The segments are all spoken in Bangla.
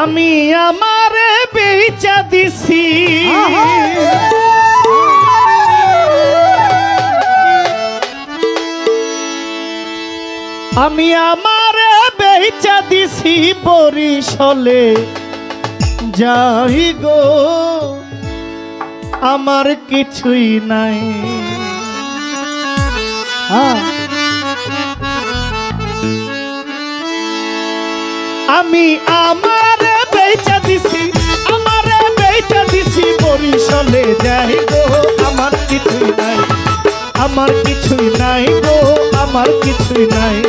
আমি আমারে বেচা দিছি। আমি আমারে বেচা দিছি বরিশলে। যাই গো, আমার কিছুই নাই। হ্যাঁ। আমি আমারে যাই গো আমার কিছুই নাই। আমার কিছুই নাই গো আমার কিছুই নাই।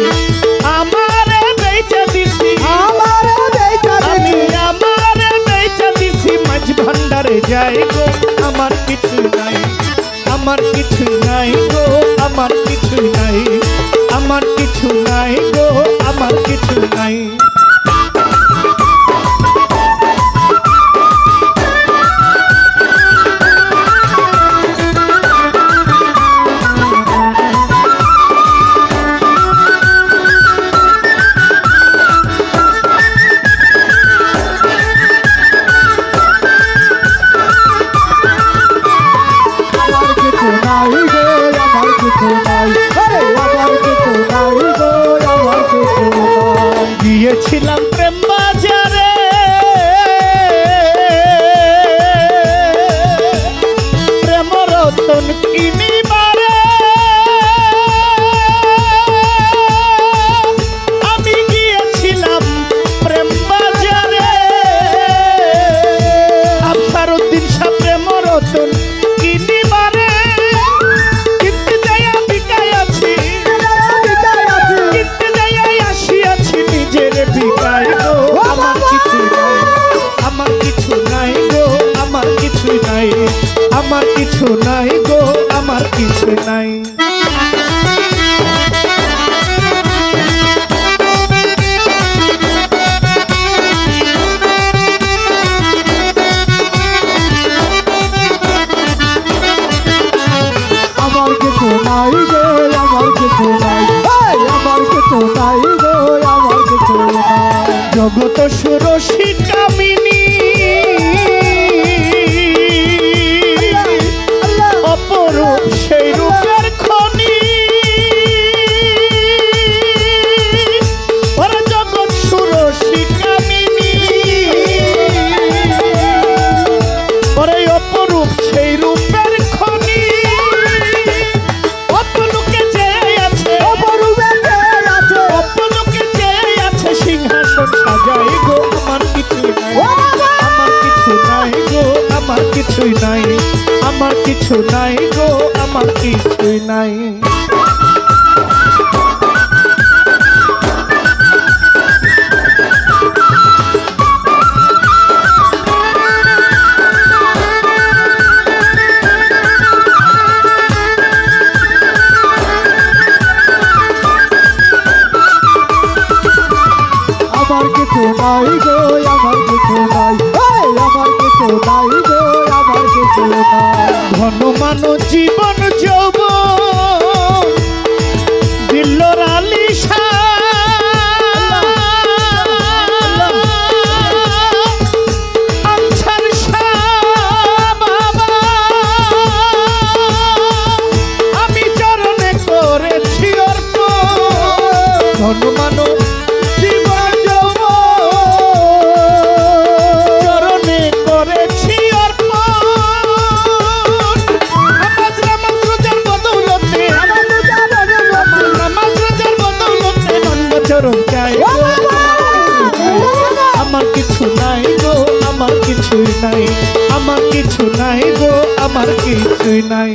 আমারে বেচা দিছি। আমার বেচা আমি আমারে বেচা দিছি। মাঝ ভান্ডারে যাই গো আমার কিছুই নাই। আমার কিছুই নাই গো আমার কিছুই নাই। আমার কিছু নাই গো আমার কিছু নাই। বাজারে। প্রেম রতন আমার কিছু নাই। আমার কিছু নাই গো আমার কিছু নাই। আমার কিছু নাই গো আমার কিছু নাই। জগত সুরসী কামিনী। কিছু নাই গো, আমার কিছুই নাই। আমার কিছু নাই গো, আমার কিছু নাই। আমার কিছু নাই গো। আমার কিছু নাই ঘন মানো জীবন যৌব দিল্লর আলিশা নাই গো আমার কিছুই নাই। আমার কিছু নাই গো আমার কিছুই নাই।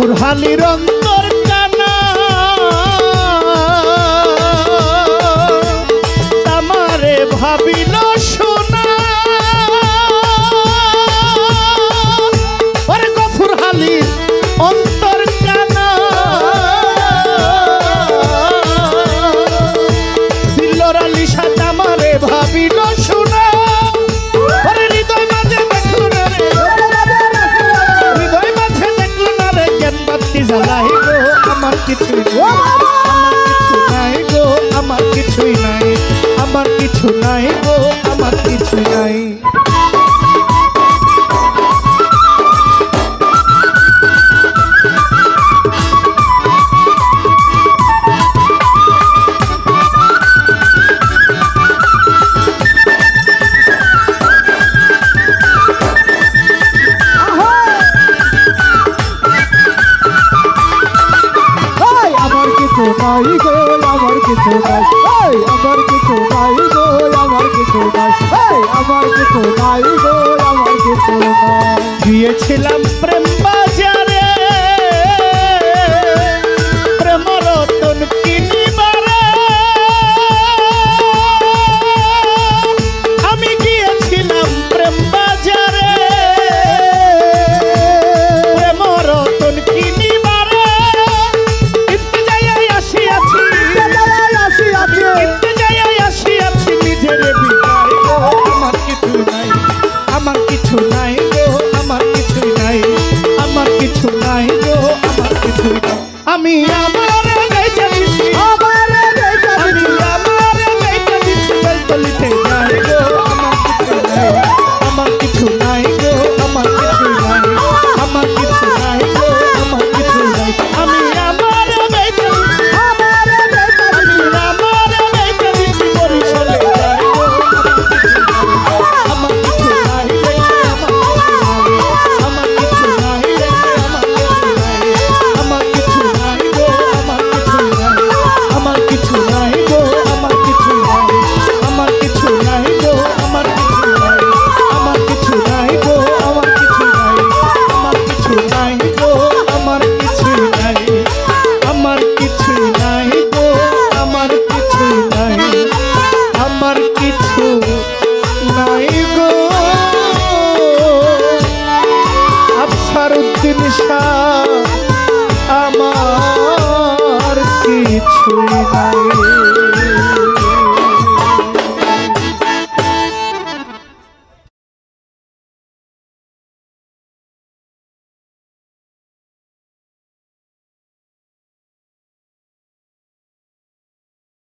আমার কিছু কিছু নাই গো আমার কিছু নাই নাই গো আমার কিছু নাই। এই, আমার কিছু নাই গো, আমার কিছু নাই। এই, আমার কিছু নাই গো, আমার কিছু নাই। দিয়েছিলাম প্রেম